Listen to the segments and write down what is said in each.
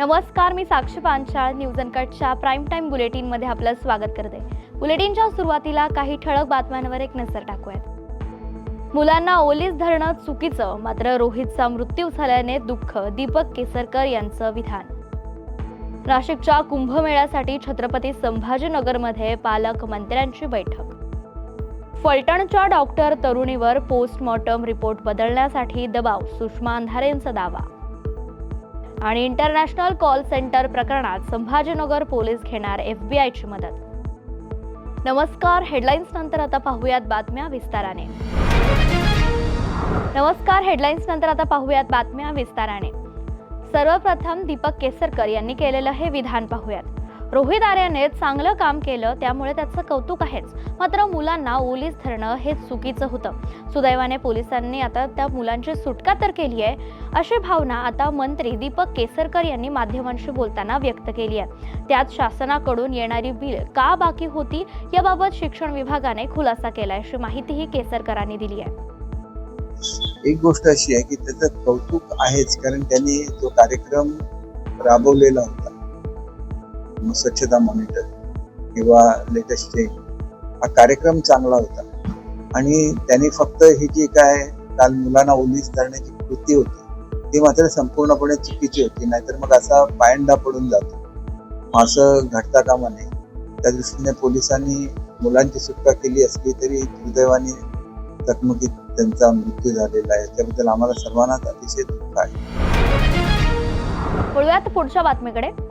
नमस्कार मी साक्षी पांचाळ न्यूज अनकटच्या प्राईम टाईम बुलेटिनमध्ये आपलं स्वागत करते. बुलेटिनच्या सुरुवातीला काही ठळक बातम्यांवर एक नजर टाकूयात. मुलांना ओलीस धरणं चुकीचं मात्र रोहितचा मृत्यू झाल्याने दुःख दीपक केसरकर यांचं विधान. नाशिकच्या कुंभमेळ्यासाठी छत्रपती संभाजीनगरमध्ये पालकमंत्र्यांची बैठक. फलटणच्या डॉक्टर तरुणीवर पोस्टमॉर्टम रिपोर्ट बदलण्यासाठी दबाव सुषमा अंधारेंचा दावा. आणि इंटरनॅशनल कॉल सेंटर प्रकरणात संभाजीनगर पोलीस घेणार एफबीआयची मदत. नमस्कार हेडलाईन्स नंतर आता पाहूयात बातम्या विस्ताराने. नमस्कार हेडलाईन्स नंतर आता पाहूयात बातम्या विस्ताराने. सर्वप्रथम दीपक केसरकर यांनी केलेलं हे विधान पाहूयात. रोहित आर्याने चांगलं काम केलं त्यामुळे त्याचं कौतुक आहेच. मात्र मुलांना ओलीस धरणं हे चुकीचं होतं. सुदैवाने पोलिसांनी आता त्या मुलांची सुटका तर केली आहे अशी भावना आता मंत्री दीपक केसरकर यांनी माध्यमांशी बोलताना व्यक्त केली आहे. त्यात शासनाकडून येणारी बिल का बाकी होती याबाबत शिक्षण विभागाने खुलासा केला अशी माहितीही केसरकरांनी दिली आहे. एक गोष्ट अशी आहे की त्याचं कौतुक आहेच कारण त्यांनी तो कार्यक्रम राबवलेला होता. मग स्वच्छता मॉनिटर किंवा लेटेस्ट चेक हा कार्यक्रम चांगला होता. आणि त्यांनी फक्त ही जी काय काल मुलांना ओलीस धरण्याची कृती होती ती मात्र संपूर्णपणे चुकीची होती. नाहीतर मग असा पायंडा पडून जातो. असं घडता कामा नये. त्या दृष्टीने पोलिसांनी मुलांची सुटका केली असली तरी दुर्दैवाने चकमकीत त्यांचा मृत्यू झालेला आहे. त्याबद्दल आम्हाला सर्वांनाच अतिशय दुःख आहे. पुढच्या बातमीकडे.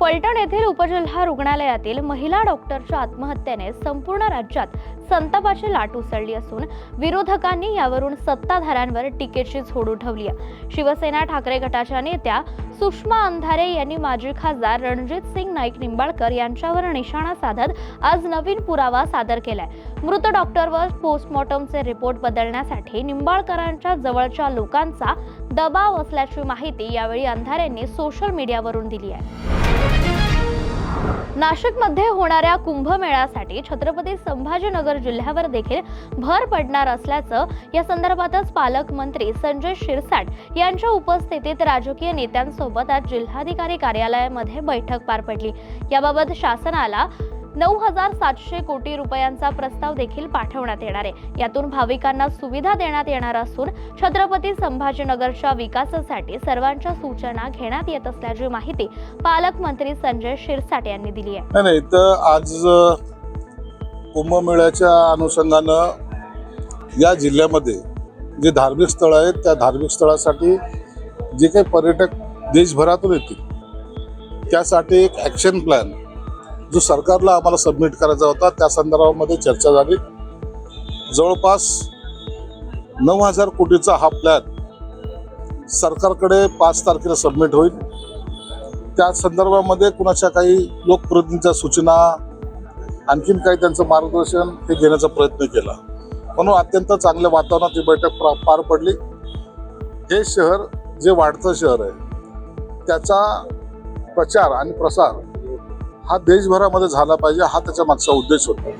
फलटण येथील उपजिल्हा रुग्णालयातील महिला डॉक्टरच्या आत्महत्येने संपूर्ण राज्यात संतापाची लाट उसळली असून विरोधकांनी यावरून सत्ताधाऱ्यांवर टीकेची झोड उठवली आहे. शिवसेना ठाकरे गटाच्या नेत्या सुषमा अंधारे यांनी माजी खासदार रणजित सिंग नाईक निंबाळकर यांच्यावर निशाणा साधत आज नवीन पुरावा सादर केलाय. मृत डॉक्टरवर पोस्टमॉर्टमचे रिपोर्ट बदलण्यासाठी निंबाळकरांच्या जवळच्या लोकांचा दबाव असल्याची माहिती यावेळी अंधारेंनी सोशल मीडियावरून दिली आहे. नाशिकमध्ये होणाऱ्या कुंभमेळ्यासाठी छत्रपती संभाजीनगर जिल्ह्यावर देखील भर पडणार असल्याचं या संदर्भातच पालकमंत्री संजय शिरसाट यांच्या उपस्थितीत राजकीय नेत्यांसोबत आज जिल्हाधिकारी कार्यालयामध्ये बैठक पार पडली. याबाबत शासनाला नऊ हजार सातशे कोटी रुपयांचा प्रस्ताव देखील पाठवण्यात येणार आहे. यातून भाविकांना सुविधा देण्यात येणार असून छत्रपती संभाजीनगरच्या विकासासाठी सर्वांच्या सूचना घेण्यात येत असल्याची माहिती पालकमंत्री संजय शिरसाट यांनी दिली आहे. नाही तर आज कुंभमेळ्याच्या अनुषंगानं या जिल्ह्यामध्ये जे धार्मिक स्थळं आहेत त्या धार्मिक स्थळासाठी जे काही पर्यटक देशभरातून येतील त्यासाठी एक ॲक्शन प्लॅन जो सरकारला आम्हाला सबमिट करायचा होता त्या संदर्भामध्ये चर्चा झाली. जवळपास नऊ हजार कोटीचा हा प्लॅन सरकारकडे पाच तारखेला सबमिट होईल. त्या संदर्भामध्ये कुणाच्या काही लोकप्रतिनिधींच्या सूचना आणखीन काही त्यांचं मार्गदर्शन हे घेण्याचा प्रयत्न केला. म्हणून अत्यंत चांगल्या वातावरणात ही बैठक पार पडली. हे शहर जे वाढतं शहर आहे त्याचा प्रचार आणि प्रसार हा देशभरामध्ये झाला पाहिजे हा त्याच्या मागचा उद्देश होता.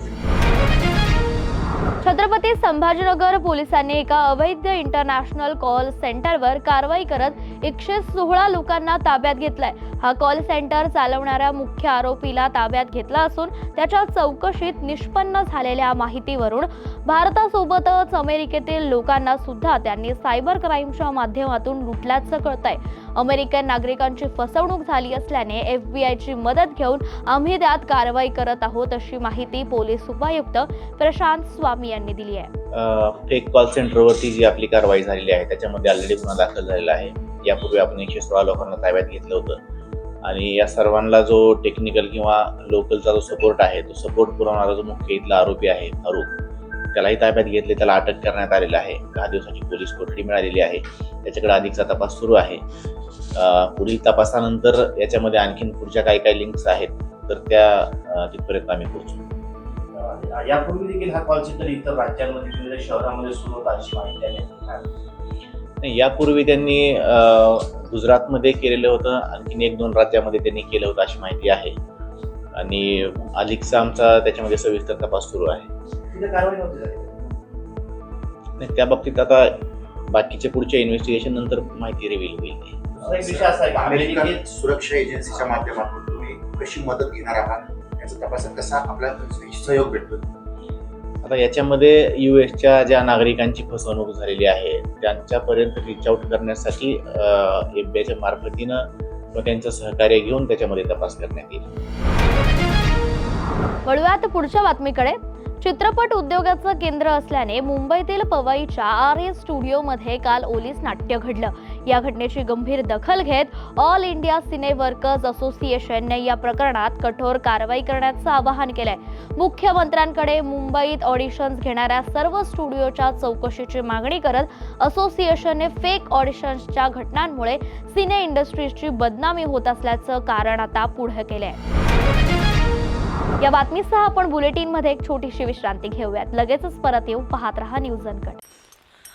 छत्रपती संभाजीनगर पोलिसांनी एका अवैध इंटरनॅशनल कॉल सेंटरवर कारवाई करत एकशे सोळा लोकांना ताब्यात घेतलाय. हा कॉल सेंटर चालवणाऱ्या मुख्य आरोपीला ताब्यात घेतला असून त्याच्या चौकशीत निष्पन्न झालेल्या माहितीवरून भारतासोबतच अमेरिकेतील लोकांना सुद्धा त्यांनी सायबर क्राईमच्या माध्यमातून लुटल्याचं कळतंय. अमेरिकन नागरिकांची फसवणूक झाली असल्याने एफबीआयची मदत घेऊन आम्ही त्यात कारवाई करत आहोत अशी माहिती पोलीस उपायुक्त प्रशांत स्वामी यांनी दिली आहे. फेक कॉल सेंटरवरती जी आपली कारवाई झालेली आहे त्याच्यामध्ये ऑलरेडी गुन्हा दाखल झालेला आहे. यापूर्वी आपण एकशे सोळा लोकांना ताब्यात घेतलं होतं. आणि या सर्वांना जो टेक्निकल किंवा लोकलचा जो सपोर्ट आहे तो सपोर्ट पुरवणारा जो मुख्य इथला आरोपी आहे फारूक त्यालाही ताब्यात घेतले त्याला अटक करण्यात आलेलं आहे. दहा दिवसाची पोलीस कोठडी मिळालेली आहे. त्याच्याकडे अधिकचा तपास सुरू आहे. पुढील तपासानंतर याच्यामध्ये आणखीन पुढच्या काही काही लिंक्स आहेत तर त्या तिथपर्यंत आम्ही पोहोचू. यापूर्वी देखील हा कॉल सेंटर इतर राज्यांमध्ये विविध शहरामध्ये सुरू होता अशी माहिती आहे. नाही, यापूर्वी त्यांनी गुजरातमध्ये केलेलं होतं आणखीन एक दोन राज्यामध्ये त्यांनी केलं होतं अशी माहिती आहे. आणि अधिकचा आमचा त्याच्यामध्ये सविस्तर तपास सुरू आहे. त्या बाबतीत आता बाकीच्या पुढच्या इन्व्हेस्टिगेशन नंतर माहिती रिव्हील होईल. दुसरा एक विषय असा आहे की? अमेरिकन अमेरिकेत सुरक्षा एजन्सीच्या माध्यमातून तुम्ही कशी मदत घेणार आहात? याचा तपास कसा आपला सहयोग भेटतो आता याच्यामध्ये यू एसच्या ज्या नागरिकांची फसवणूक झालेली आहे त्यांच्यापर्यंत रिच आउट करण्यासाठी एफ बी आयच्या मार्फतीनं व त्यांचं सहकार्य घेऊन त्याच्यामध्ये तपास करण्यात येईल. वळूयात पुढच्या बातमीकडे. चित्रपट उद्योगाचं केंद्र असल्याने मुंबईतील पवईच्या आर एस स्टुडिओमध्ये काल ओलीस नाट्य घडलं. या घटनेची गंभीर दखल घेत ऑल इंडिया सिने वर्कर्स असोसिएशनने या प्रकरणात कठोर कारवाई करण्याचं आवाहन केलंय. मुख्यमंत्र्यांकडे मुंबईत ऑडिशन्स घेणाऱ्या सर्व स्टुडिओच्या चौकशीची मागणी करत असोसिएशनने फेक ऑडिशन्सच्या घटनांमुळे सिने इंडस्ट्रीजची बदनामी होत असल्याचं कारण आता पुढे केलंय. या बातमीसह आपण बुलेटिनमध्ये एक छोटीशी विश्रांती घेऊयात. लगेचच परत येऊ. पाहत रहा न्यूज अनकट.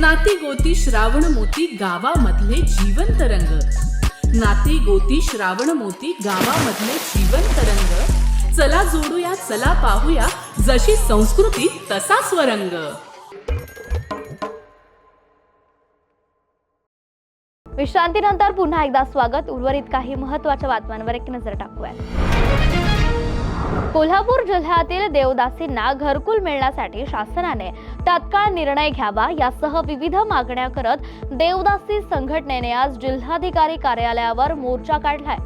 नाती गोती श्रावण मोती गावामधले जीवन रंग. नाती गोती श्रावण मोती गावामधले जीवन रंग. चला जोडूया चला पाहूया जशी संस्कृती तसा स्वरंग. विश्रांतीनंतर पुन्हा एकदा स्वागत. उर्वरित काही महत्त्वाच्या बातम्यांवर एक नजर टाकूया. कोल्हापूर जिल्ह्यातील देवदासींना घरकुल मिळण्यासाठी शासनाने तात्काळ निर्णय घ्यावा यासह विविध मागण्या करत देवदासी संघटनेने आज जिल्हाधिकारी कार्यालयावर मोर्चा काढलाय.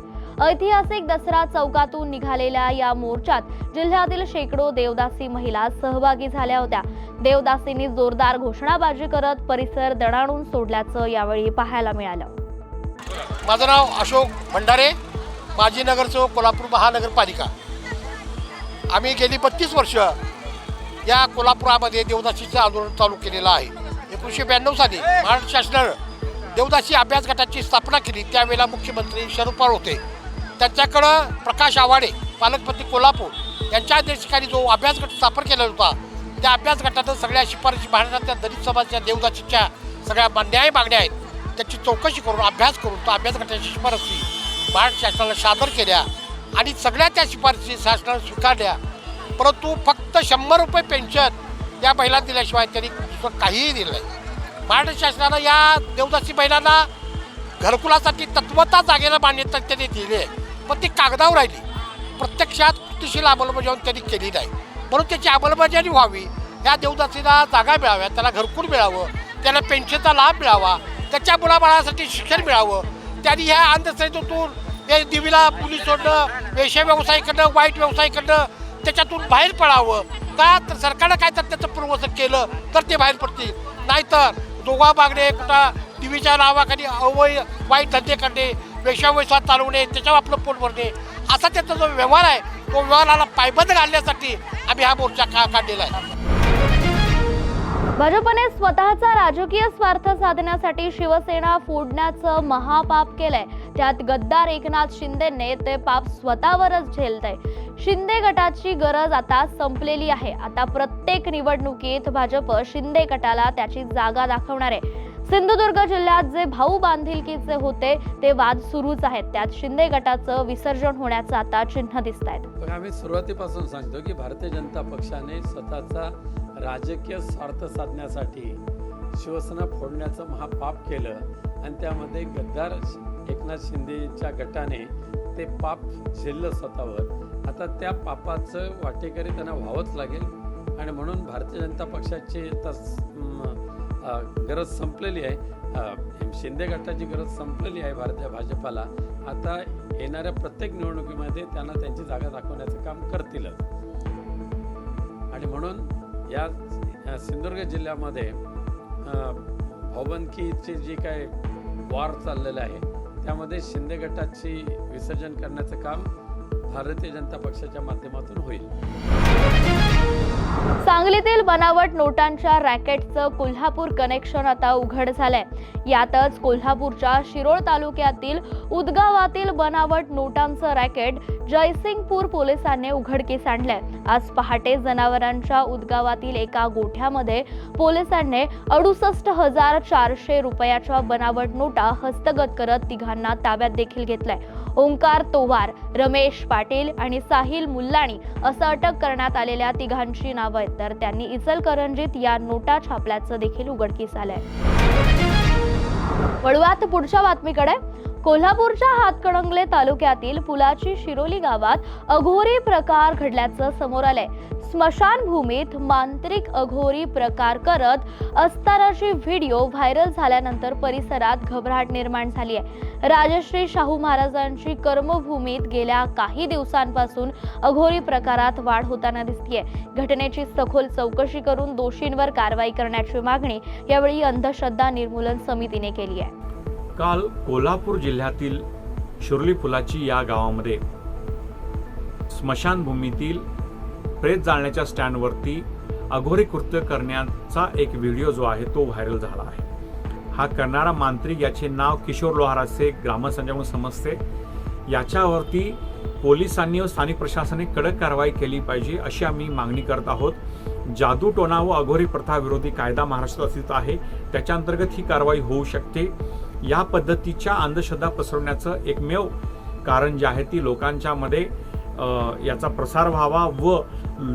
ऐतिहासिक दसरा चौकातून निघालेल्या या मोर्चात जिल्ह्यातील शेकडो देवदासी महिला सहभागी झाल्या होत्या. देवदासींनी जोरदार घोषणाबाजी करत परिसर दणाणून सोडल्याचं यावेळी पाहायला मिळालं. माझं नाव अशोक भंडारे माजी नगरसेवक कोल्हापूर महानगरपालिका. आम्ही गेली बत्तीस वर्ष या कोल्हापुरामध्ये देवदासीचं आंदोलन चालू केलेलं आहे. एकोणीसशे ब्याण्णव साली महाराष्ट्र शासनानं देवदासी अभ्यास गटाची स्थापना केली. त्यावेळेला मुख्यमंत्री शरद पवार होते. त्यांच्याकडं प्रकाश आवाडे पालकमंत्री कोल्हापूर यांच्या अध्यक्षतेखाली जो अभ्यास गट स्थापन केला होता त्या अभ्यास गटानं सगळ्या शिफारशी महाराष्ट्रातल्या दलित समाजाच्या देवदासीच्या सगळ्या न्याय मागण्या आहेत. त्याची चौकशी करून अभ्यास करून तो अभ्यास गटाच्या शिफारसी महाराष्ट्र शासनाला सादर केल्या आणि सगळ्या त्या शिफारसी शासनाला स्वीकारल्या. परंतु फक्त शंभर रुपये पेन्शन या बैला दिल्याशिवाय त्यांनी दुसरं काहीही दिलं नाही. महाराष्ट्र शासनानं या देवदासी बैलांना घरकुलासाठी तत्वता जागेला मान्यता त्यांनी दिली आहे. पण ती कागदावर राहिली. प्रत्यक्षात कृतीशील अंमलबजावणी त्यांनी केली नाही. म्हणून त्याची अंमलबजावणी व्हावी. या देवदासीला जागा मिळाव्या त्याला घरकुल मिळावं त्याला पेन्शनचा लाभ मिळावा त्याच्या मुलाबाळासाठी शिक्षण मिळावं. त्यांनी ह्या अंधश्रद्धेतून हे दिवीला पोलीस सोडणं वेश्या करणं वाईट व्यवसाय करणं त्याच्यातून बाहेर पडावं. का तर सरकारनं काय तर त्याचं पूर्वसन केलं तर ते बाहेर पडतील. नाहीतर दोघा बागणे कुठं टीव्हीच्या नावाखाली अवय वाईट धंदे करणे वेश्या चालवणे त्याच्यावर आपलं पोट भरणे. असा त्याचा जो व्यवहार आहे तो व्यवहाराला पायबंद घालण्यासाठी आम्ही हा मोर्चा का काढलेला आहे. भाजपने स्वतःचा राजकीय स्वार्थ साधण्यासाठी शिवसेना फोडण्याचं महापाप केलंय. त्यात गद्दार एकनाथ शिंदेने ते पाप स्वतःवरच झेलतय. शिंदे गटाची गरज आता संपलेली आहे. आता प्रत्येक निवडणुकीत भाजप शिंदे गटाला त्याची जागा दाखवणार आहे. सिंधुदुर्ग जिल्ह्यात जे भाऊ बांधिलकीचे होते ते वाद सुरूच आहेत. त्यात शिंदे गटाचं विसर्जन होण्याचं आता चिन्ह दिसत आहेत आम्ही सुरुवातीपासून सांगतो की भारतीय जनता पक्षाने स्वतःचा राजकीय स्वार्थ साधण्यासाठी शिवसेना फोडण्याचं महापाप केलं. आणि त्यामध्ये गद्दार एकनाथ शिंदेच्या गटाने ते पाप झेललं स्वतःवर. आता त्या पापाचं वाटेकरी त्यांना व्हावंच लागेल. आणि म्हणून भारतीय जनता पक्षाची आता गरज संपलेली आहे. शिंदे गटाची गरज संपलेली आहे भारतीय भाजपाला. आता येणाऱ्या प्रत्येक निवडणुकीमध्ये त्यांना त्यांची जागा दाखवण्याचं काम करतीलच आणि म्हणून या सिंधुदुर्ग जिल्ह्यामध्ये भवनकीचे जे जी काय वार चाललेलं आहे त्यामध्ये शिंदे गटाची विसर्जन करण्याचं काम भारतीय जनता पक्षाच्या माध्यमातून होईल. सांगलीतील बनावट नोटांच्या रॅकेटचं कोल्हापूर कनेक्शन आता उघड झालंय. यातच कोल्हापूरच्या शिरोळ तालुक्यातील उदगावातील बनावट नोटांचं रॅकेट जयसिंगपूर पोलिसांनी उघडकीस आणलंय. आज पहाटे जनावरांच्या उदगावातील एका गोठ्यामध्ये पोलिसांनी अडुसष्ट हजार चारशे रुपयाच्या बनावट नोटा हस्तगत करत तिघांना ताब्यात देखील घेतलंय. ओंकार तोवार रमेश पाटील आणि साहिल मुल्लाणी असं अटक करण्यात आलेल्या तिघांची नावं आहेत तर त्यांनी इचलकरंजीत या नोटा छापल्याचं देखील उघडकीस आलंय. वळूयात पुढच्या बातमीकडे. कोल्हापूरच्या हातकणंगले तालुक्यातील पुलाची शिरोली गावात अघोरी प्रकार घडल्याचं समोर आलंय. स्मशानभूमीत मांत्रिक अघोरी प्रकार करत असतानाची व्हिडिओ व्हायरल झाल्यानंतर परिसरात घबराट निर्माण झाली आहे. राजश्री शाहू महाराजांची कर्मभूमीत गेल्या काही दिवसांपासून अघोरी प्रकारात वाढ होताना दिसतीये. घटनेची सखोल चौकशी करून दोषींवर कारवाई करण्याची मागणी यावेळी अंधश्रद्धा निर्मूलन समितीने केली आहे. काल कोल्हापूर जिल्ह्यातील शिर्ली फुलाची या गावामध्ये स्मशानभूमीतील प्रेत जाळण्याच्या स्टँडवरती अघोरी कृत्य करण्याचा एक व्हिडिओ जो आहे तो व्हायरल झाला आहे. हा करणारा मांत्रिक याचे नाव किशोर लोहार असे ग्रामस्थांच्याकडून समजते. याच्यावरती पोलिसांनी व स्थानिक प्रशासनाने कडक कारवाई केली पाहिजे अशी आम्ही मागणी करत आहोत. जादू टोना व अघोरी प्रथा विरोधी कायदा महाराष्ट्रात अस्तित्व आहे. त्याच्या अंतर्गत ही कारवाई होऊ शकते. या पद्धतीच्या अंधश्रद्धा पसरवण्याचं एकमेव कारण जे आहे ती लोकांच्यामध्ये याचा प्रसार व्हावा व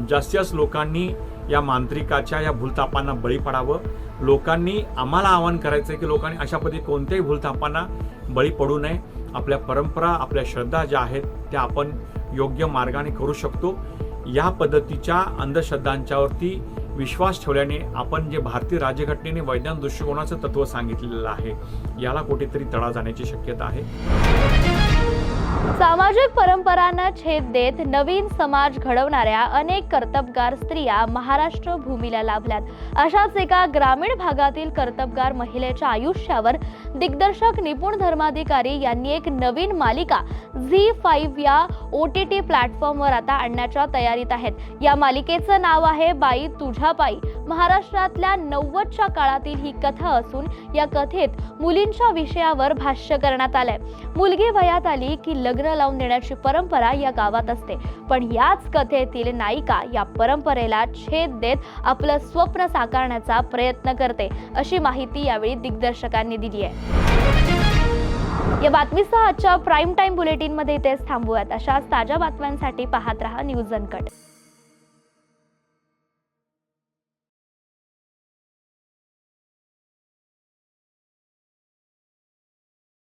जास्तीत जास्त लोकांनी या मांत्रिकाच्या या भूलतापांना बळी पडावं. लोकांनी आम्हाला आवाहन करायचं आहे की लोकांनी अशा पद्धती कोणत्याही भूलतापांना बळी पडू नये. आपल्या परंपरा आपल्या श्रद्धा ज्या आहेत त्या आपण योग्य मार्गाने करू शकतो. या पद्धतीच्या अंधश्रद्धांच्यावरती विश्वास ठेवल्याने आपण जे भारतीय राज्यघटनेने वैज्ञानिक दृष्टिकोनाचं तत्व सांगितलेलं आहे याला कुठेतरी तडा जाण्याची शक्यता आहे. सामाजिक परंपरांना छेद देत नवीन समाज घडवणाऱ्या अनेक कर्तबगार स्त्रिया महाराष्ट्र भूमीला लाभल्यात. अशाच एका ग्रामीण भागातील कर्तबगार महिलेच्या आयुष्यावर दिग्दर्शक निपुण धर्माधिकारी यांनी एक नवीन मालिका झी फाईव्ह या ओ टी टी प्लॅटफॉर्मवर आता आणण्याच्या तयारीत आहेत. या मालिकेचं नाव आहे बाई तुझ्या बाई. महाराष्ट्रातल्या नव्वदच्या काळातील ही कथा असून या कथेत मुलींच्या विषयावर भाष्य करण्यात आलंय. मुलगी वयात आली की लग्न लावून देण्याची परंपरा या गावात असते. पण याच कथेतील नायिका या परंपरेला छेद देत आपलं स्वप्न साकारण्याचा प्रयत्न करते अशी माहिती यावेळी दिग्दर्शकांनी दिली आहे. या बातमीसह आजच्या प्राईम टाईम बुलेटिनमध्ये इथेच थांबूयात. अशाच ताज्या बातम्यांसाठी पाहत रहा न्यूज अनकट.